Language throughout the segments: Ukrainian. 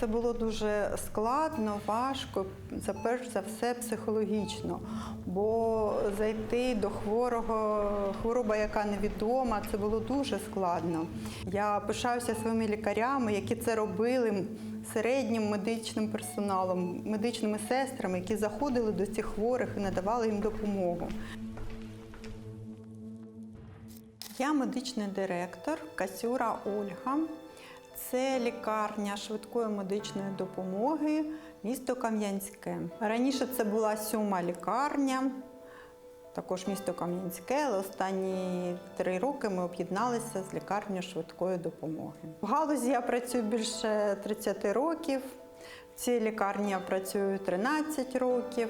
Це було дуже складно, важко, це перш за все психологічно. Бо зайти до хворого, хвороба, яка невідома, це було дуже складно. Я пишаюся своїми лікарями, які це робили середнім медичним персоналом, медичними сестрами, які заходили до цих хворих і надавали їм допомогу. Я медичний директор Касюра Ольга. Це лікарня швидкої медичної допомоги, місто Кам'янське. Раніше це була сьома лікарня, також місто Кам'янське, але останні три роки ми об'єдналися з лікарнею швидкої допомоги. В галузі я працюю більше 30 років. В цій лікарні я працюю 13 років.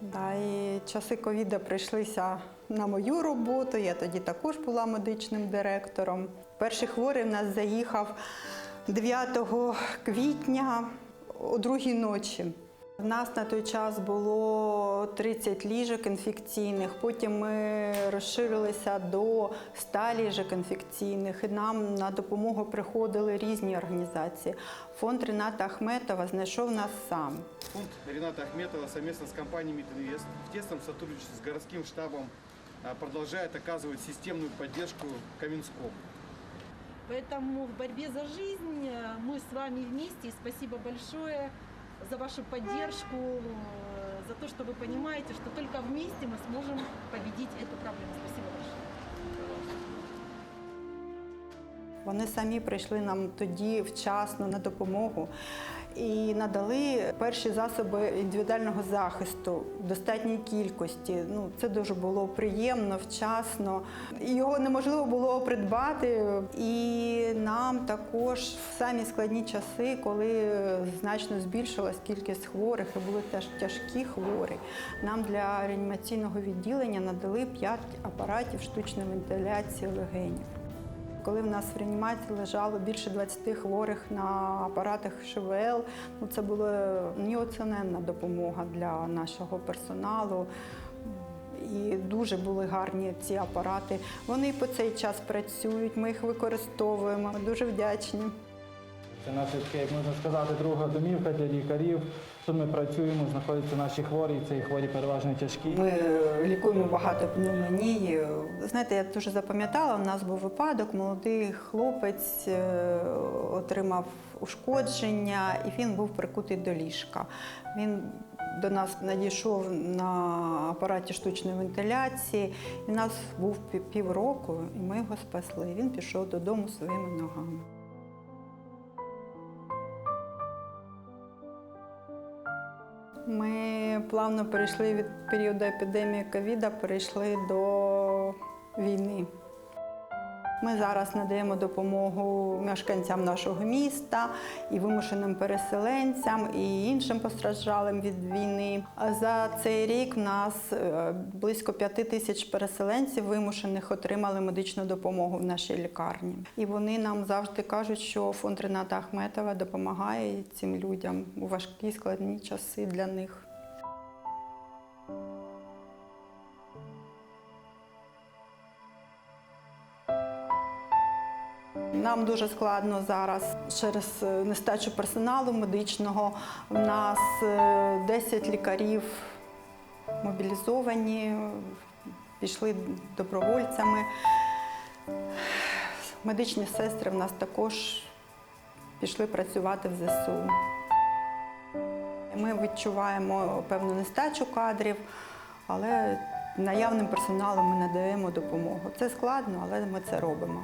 Да, і часи ковіда прийшлися на мою роботу. Я тоді також була медичним директором. Перший хворий в нас заїхав 9 квітня о другій ночі. У нас на той час було 30 ліжок інфекційних, потім ми розширилися до 100 ліжок інфекційних, і нам на допомогу приходили різні організації. Фонд Рената Ахметова знайшов нас сам. Фонд Рената Ахметова совместно с компанией «Мединвест» в тесном сотрудничестве с городским штабом а, продолжает оказывать системную поддержку Каменскому. Поэтому в борьбе за жизнь э, мы с вами вместе. И спасибо большое за вашу поддержку, э, за то, что вы понимаете, что только вместе мы сможем победить эту проблему. Спасибо большое. Вони самі прийшли нам тоді вчасно на допомогу і надали перші засоби індивідуального захисту в достатній кількості. Ну це дуже було приємно, вчасно. Його неможливо було придбати. І нам також в самі складні часи, коли значно збільшилась кількість хворих і були теж тяжкі хворі. Нам для реанімаційного відділення надали 5 апаратів штучної вентиляції легенів. Коли в нас в реанімації лежало більше 20 хворих на апаратах ШВЛ, ну це була неоціненна допомога для нашого персоналу. І дуже були гарні ці апарати. Вони по цей час працюють, ми їх використовуємо. Ми дуже вдячні. Це наша, як можна сказати, друга домівка для лікарів. Тут ми працюємо, знаходяться наші хворі, і хворі переважно тяжкі. Ми лікуємо багато пневмонії. Знаєте, я дуже запам'ятала, у нас був випадок, молодий хлопець е, отримав ушкодження і він був прикутий до ліжка. Він до нас надійшов на апараті штучної вентиляції. І у нас був пі- півроку, і ми його спасли. Він пішов додому своїми ногами. Ми плавно перейшли від періоду епідемії ковіда, перейшли до війни. Ми зараз надаємо допомогу мешканцям нашого міста і вимушеним переселенцям, і іншим постраждалим від війни. За цей рік в нас е, близько п'яти тисяч переселенців вимушених отримали медичну допомогу в нашій лікарні. І вони нам завжди кажуть, що фонд Рената Ахметова допомагає цим людям у важкі складні часи для них. Нам дуже складно зараз через е, нестачу персоналу медичного. У нас е, 10 лікарів мобілізовані, пішли добровольцями. Медичні сестри в нас також пішли працювати в ЗСУ. Ми відчуваємо певну нестачу кадрів, але наявним персоналом ми надаємо допомогу. Це складно, але ми це робимо.